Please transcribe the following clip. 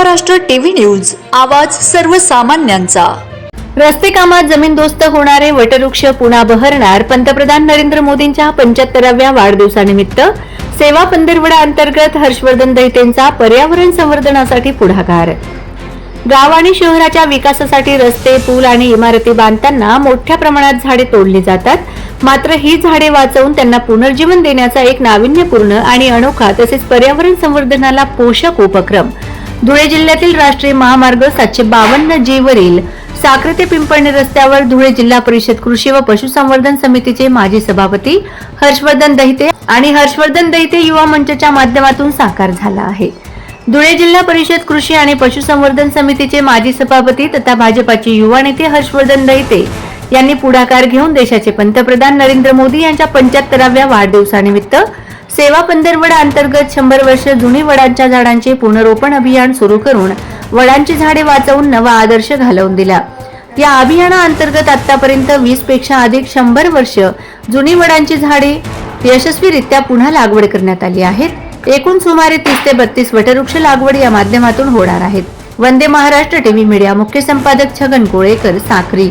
Maharashtra TV news आवाज सर्वसामान्यांचा. रस्ते कामात जमीनदोस्त होणारे वटवृक्ष पुन्हा बहरणार पंतप्रधान नरेंद्र मोदींच्या पंच्याहत्तराव्या वाढदिवसानिमित्त सेवा पंधरवडा अंतर्गत हर्षवर्धन दैतेंचा पर्यावरण संवर्धनासाठी पुढाकार. गाव आणि शहराच्या विकासासाठी रस्ते पूल आणि इमारती बांधताना मोठ्या प्रमाणात झाडे तोडली जातात. मात्र ही झाडे वाचवून त्यांना पुनर्जीवन देण्याचा एक नाविन्यपूर्ण आणि अनोखा तसेच पर्यावरण संवर्धनाला पोषक उपक्रम धुळे जिल्ह्यातील राष्ट्रीय महामार्ग सातशे बावन्न जी वरील साक्रे ते पिंपळणे रस्त्यावर धुळे जिल्हा परिषद कृषी व पशुसंवर्धन समितीचे माजी सभापती हर्षवर्धन दहिते आणि हर्षवर्धन दहिते युवा मंचच्या माध्यमातून साकार झाला आहे. धुळे जिल्हा परिषद कृषी आणि पशुसंवर्धन समितीचे माजी सभापती तथा भाजपाचे युवा नेते हर्षवर्धन दहिते यांनी पुढाकार घेऊन देशाचे पंतप्रधान नरेंद्र मोदी यांच्या पंच्याहत्तराव्या वाढदिवसानिमित्त सेवा पंधरवडा अंतर्गत शंभर वर्ष जुनी वडांच्या झाडांचे पुनरोपण अभियान सुरू करून वडांची झाडे वाचवून नवा आदर्श घालवून दिला. या अभियानाअंतर्गत आतापर्यंत वीसपेक्षा अधिक शंभर वर्ष जुनी वडांची झाडे यशस्वीरित्या पुन्हा लागवड करण्यात आली आहेत. एकूण सुमारे तीस ते बत्तीस वटवृक्ष लागवड या माध्यमातून होणार आहेत. वंदे महाराष्ट्र टीव्ही मीडिया मुख्य संपादक छगन कोळेकर साखरी